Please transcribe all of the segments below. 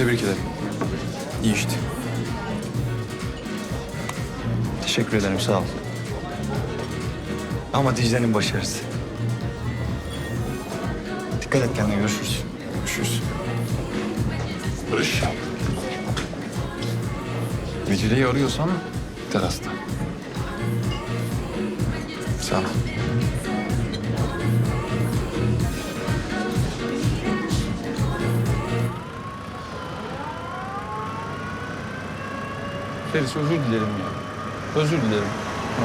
Tebrik ederim. İyi işte. Teşekkür ederim sağ ol. Ama Dicle'nin başarısı. Dikkat et kendine görüşürüz. Görüşürüz. Barış. Dicle'yi arıyorsan terasta. Sağ ol. Feris özür dilerim ya. Özür dilerim.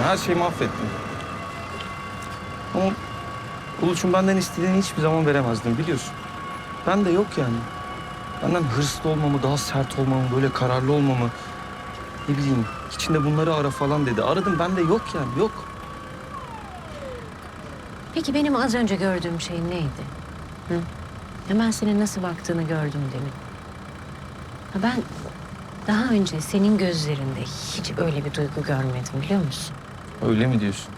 Her şeyi mahvettim. Ama Uluç'un benden istediğini hiçbir zaman veremezdim biliyorsun. Ben de yok yani. Benden hırslı olmamı, daha sert olmamı, böyle kararlı olmamı... Ne bileyim, içinde bunları ara falan dedi. Aradım, bende yok yani, yok. Peki benim az önce gördüğüm şey neydi? Hı? Ya ben senin nasıl baktığını gördüm demin. Ben daha önce senin gözlerinde hiç öyle bir duygu görmedim biliyor musun? Öyle mi diyorsun?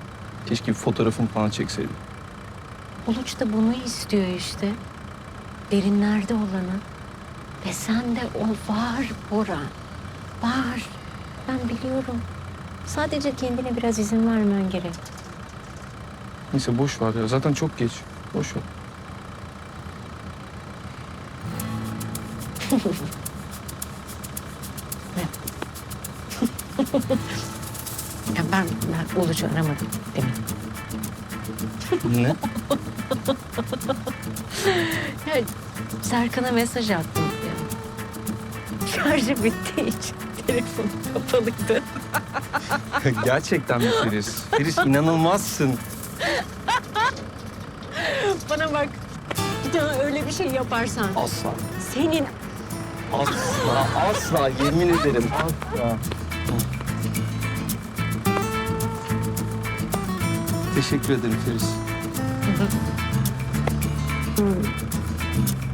Keşke bir fotoğrafımı falan çekseydim. Uluç da bunu istiyor işte. Derinlerde olanı. Ve sende o var Bora. Var. Ben biliyorum. Sadece kendine biraz izin vermen gerek. Neyse boş ver ya. Zaten çok geç. Boş ver. Ya ben, ben Uluç'u aramadım demin. Ne? Ya Serkan'a mesaj attım ya. Şarjı bittiği için telefon kapalıydı. Gerçekten mi Feris? Feris inanılmazsın. Bana bak. Bir daha öyle bir şey yaparsan Asla. senin Asla, asla yemin ederim asla. Teşekkür ederim Feris.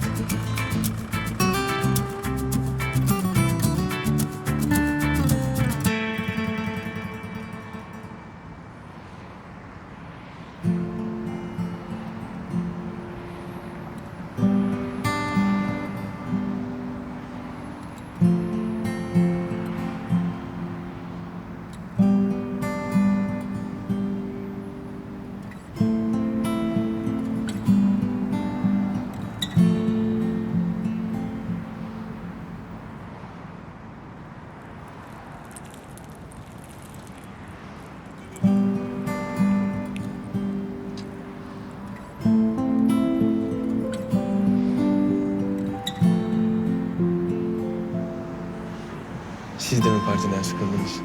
Mi partiden sıkıldınız?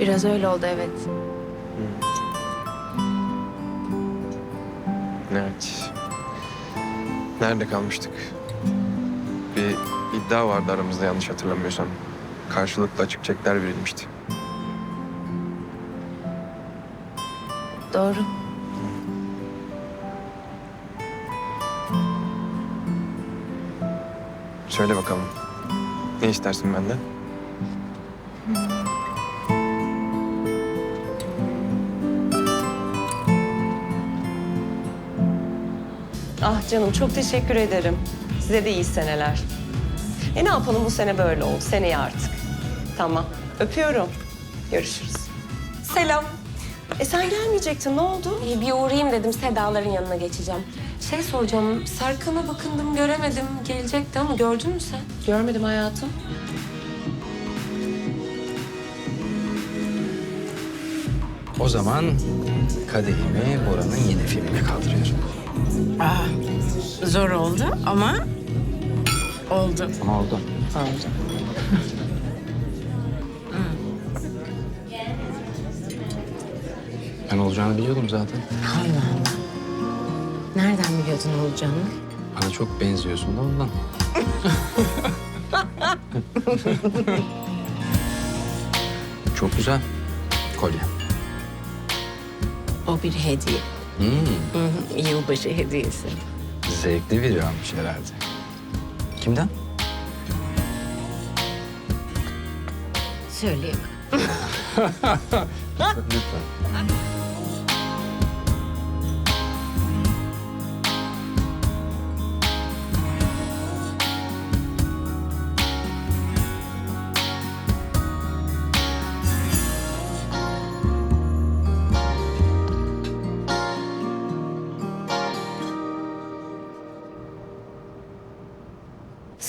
Biraz öyle oldu evet. Evet. Nerede kalmıştık? Bir iddia vardı aramızda yanlış hatırlamıyorsam. Karşılıklı açık çekler verilmişti. Doğru. Söyle bakalım. Ne istersin benden? Ah canım çok teşekkür ederim. Size de iyi seneler. E ne yapalım bu sene böyle oldu. Seneye artık. Tamam. Öpüyorum. Görüşürüz. Selam. E sen gelmeyecektin. Ne oldu? Bir uğrayayım dedim Sedaların yanına geçeceğim. Şey soracağım, Serkan'a bakındım göremedim. Gelecekti ama gördün mü sen? Görmedim hayatım. O zaman kadehimi Bora'nın yeni filmine kaldırıyorum. Ah, zor oldu ama oldu. Ama oldu. Oldu. Ben olacağını biliyordum zaten. Allah Allah. Nereden biliyordun olacağını? Bana çok benziyorsun da ondan. çok güzel. Kolye. O bir hediye. Hmm, Hı hı, Yılbaşı hediyesi. zevkli biri almış herhalde. Kimden? Söyleyemem. Lütfen.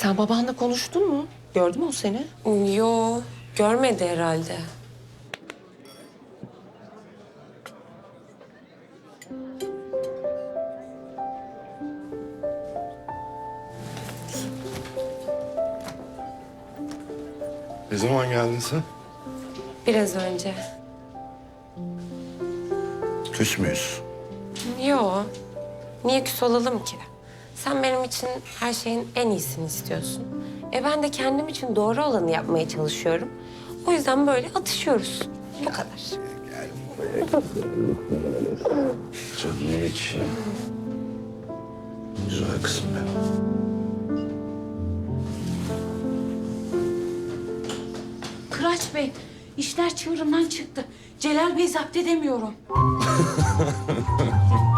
Sen babanla konuştun mu? Gördü mü o seni? Yo, görmedi herhalde. Ne zaman geldin sen? Biraz önce. Küs müyüz? Yo, niye küs olalım ki? Sen benim için her şeyin en iyisini istiyorsun. E ben de kendim için doğru olanı yapmaya çalışıyorum. O yüzden böyle atışıyoruz. Bu kadar. Canım için. Güzel kızım benim. Kıraç Bey, işler çığırından çıktı. Celal Bey zapt edemiyorum.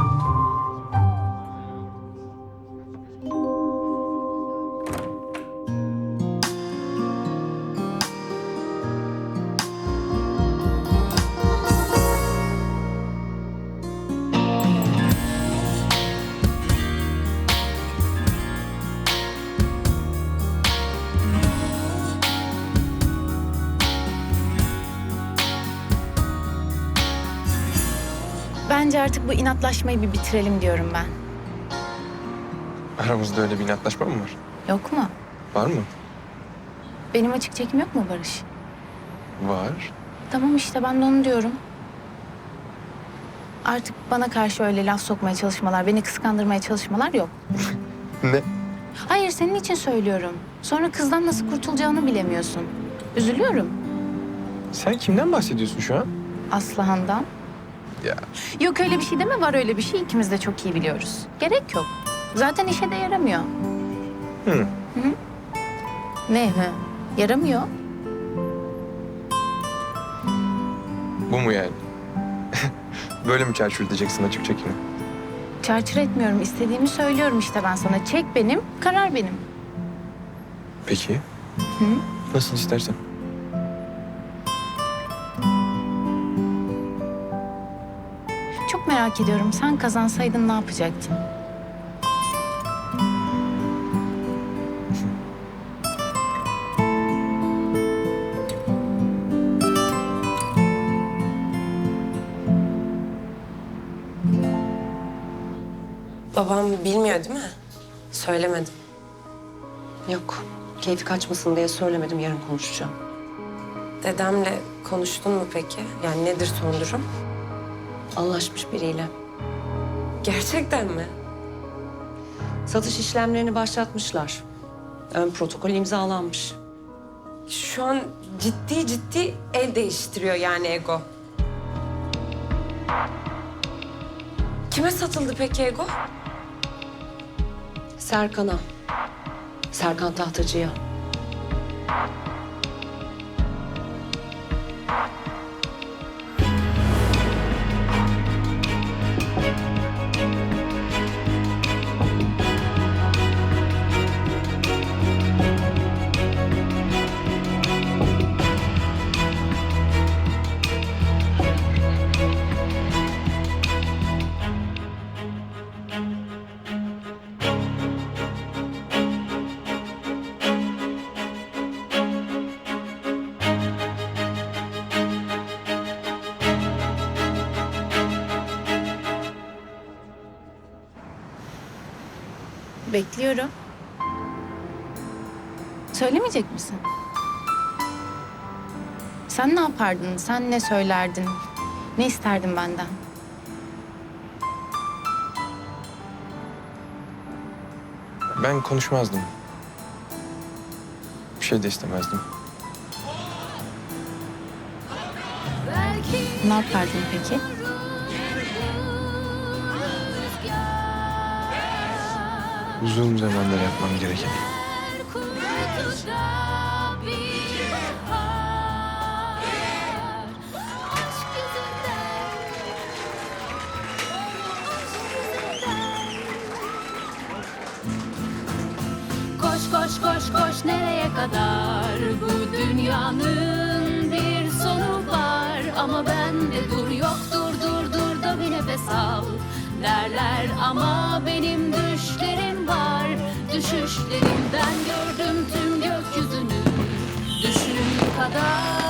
Bence artık bu inatlaşmayı bir bitirelim diyorum ben. Aramızda öyle bir inatlaşma mı var? Yok mu? Var mı? Benim açık çekim yok mu Barış? Var. Tamam işte ben de onu diyorum. Artık bana karşı öyle laf sokmaya çalışmalar, beni kıskandırmaya çalışmalar yok. Ne? Hayır senin için söylüyorum. Sonra kızdan nasıl kurtulacağını bilemiyorsun. Üzülüyorum. Sen kimden bahsediyorsun şu an? Aslıhan'dan. Ya. Yok öyle bir şey deme var öyle bir şey ikimiz de çok iyi biliyoruz. Gerek yok. Zaten işe de yaramıyor. Hı. Hı? Ne hı? Yaramıyor. Bu mu yani? Böyle mi çarçur edeceksin açık çekini? Çarçur etmiyorum. istediğimi söylüyorum işte ben sana. Çek benim, karar benim. Peki. Nasıl istersen. Çok merak ediyorum. Sen kazansaydın ne yapacaktın? Babam bilmiyor değil mi? Söylemedim. Yok. Keyfi kaçmasın diye söylemedim. Yarın konuşacağım. Dedemle konuştun mu peki? Yani nedir son durum? Anlaşmış biriyle. Gerçekten mi? Satış işlemlerini başlatmışlar. Ön protokol imzalanmış. Şu an ciddi ciddi el değiştiriyor yani Ego. Kime satıldı peki Ego? Serkan'a. Serkan Tahtacı'ya. Bekliyorum. Söylemeyecek misin? Sen ne yapardın? Sen ne söylerdin? Ne isterdin benden? Ben konuşmazdım. Bir şey de istemezdim. Ne yapardın peki? Uzun zamandır yapmam gereken. Koş koş koş koş nereye kadar? Bu dünyanın bir sonu var. Ama ben de dur yok dur dur dur da bir nefes al derler. Ama benim düşlerim var. Düşüşlerimden gördüm tüm gökyüzünü. Düşünün kadar.